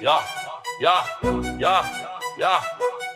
Ya, ya, ya, ya,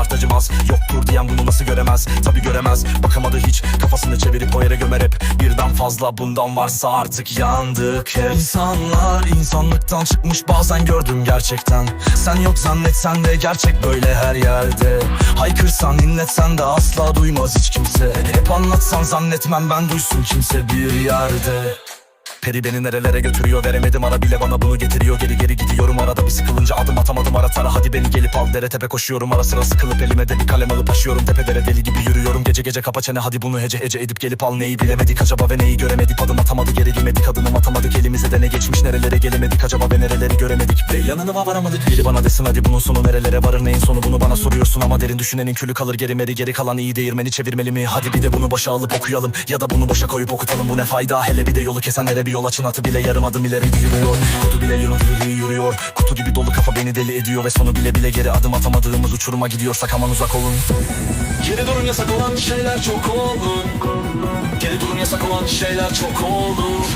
boz artacımaz Yoktur diyen bunu nasıl göremez? Tabi göremez. Bakamadı hiç. Kafasını çevirip o yere gömer hep. Birden fazla bundan varsa artık yandık. Hep İnsanlar insanlıktan çıkmış bazen gördüm gerçekten. Sen yok zannetsen de gerçek böyle her yerde. Haykırsan inletsen de asla duymaz hiç kimse. Hep anlatsan zannetmem ben duysun kimse bir yerde. Peri beni nerelere götürüyor veremedim ara bile bana bunu getiriyor. Geri geri gidiyorum arada bir sıkılınca adım atamadım ara tara. Hadi beni gelip al. Dere tepe koşuyorum. Ara sıra sıkılıp elime de bir kalem alıp aşıyorum Tepelere deli gibi yürüyorum. Gece gece kapa çene. Hadi bunu hece hece edip gelip al. Neyi bilemedik acaba ve neyi göremedik? Adım atamadık gerilemedik adımım atamadık. Elimize de ne geçmiş nerelere gelemedik? Acaba ve nereleri göremedik? Ve yanına varamadık biri bana desin hadi bunun sonu nerelere varır? Neyin sonu? Bunu bana soruyorsun ama derin düşünenin külü kalır. Geri meri geri kalan iyi değirmeni çevirmeli mi? Hadi bir de bunu başa alıp okuyalım. Ya da bunu boşa koyup okutalım. Bu ne fayda? Hele bir de yolu kesenlere bir yol açın. Atı bile yarım adım ileri yürüyor. Kutu bile yürü beni deli ediyor ve sonu bile bile geri adım atamadığımız uçuruma gidiyorsak aman uzak olun. Geri durun yasak olan şeyler çok olur. Geri durun yasak olan şeyler çok olur.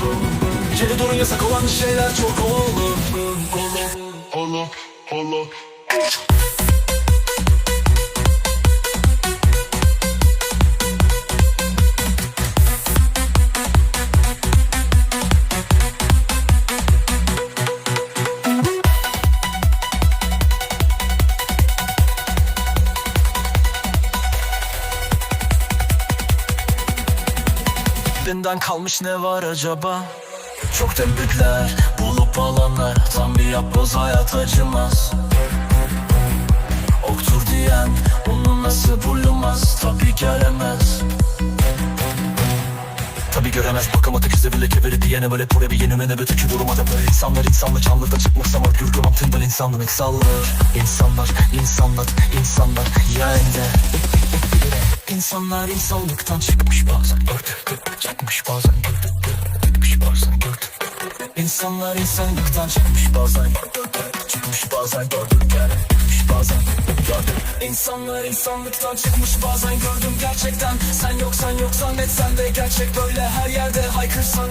Geri durun yasak olan şeyler çok olur. Olur, olur, olur Benden kalmış ne var acaba? Çok tebrikler bulup alanlar Tam bir yapboz hayat acımaz. Oktur diyen onun nasıl bulunmaz Tabi gelemez Tabi göremez bakamadık izi bile keviri diyene böyle buraya bir yeni mene bütün durmada böyle insanlar insanlı canlıda çıkmak zaman gürgür altından insanlık sallar İnsanlar insanlar insanlar yerinde İnsanlar insanlıktan çıkmış bazen gördük Çıkmış bazen gördük Çıkmış bazen gördük İnsanlar insanlıktan çıkmış bazen Çıkmış bazen gördük yani Çıkmış bazen gördük İnsanlar insanlıktan çıkmış bazen gördüm gerçekten. Sen yoksan yok zannetsen de gerçek böyle her yerde Haykırsan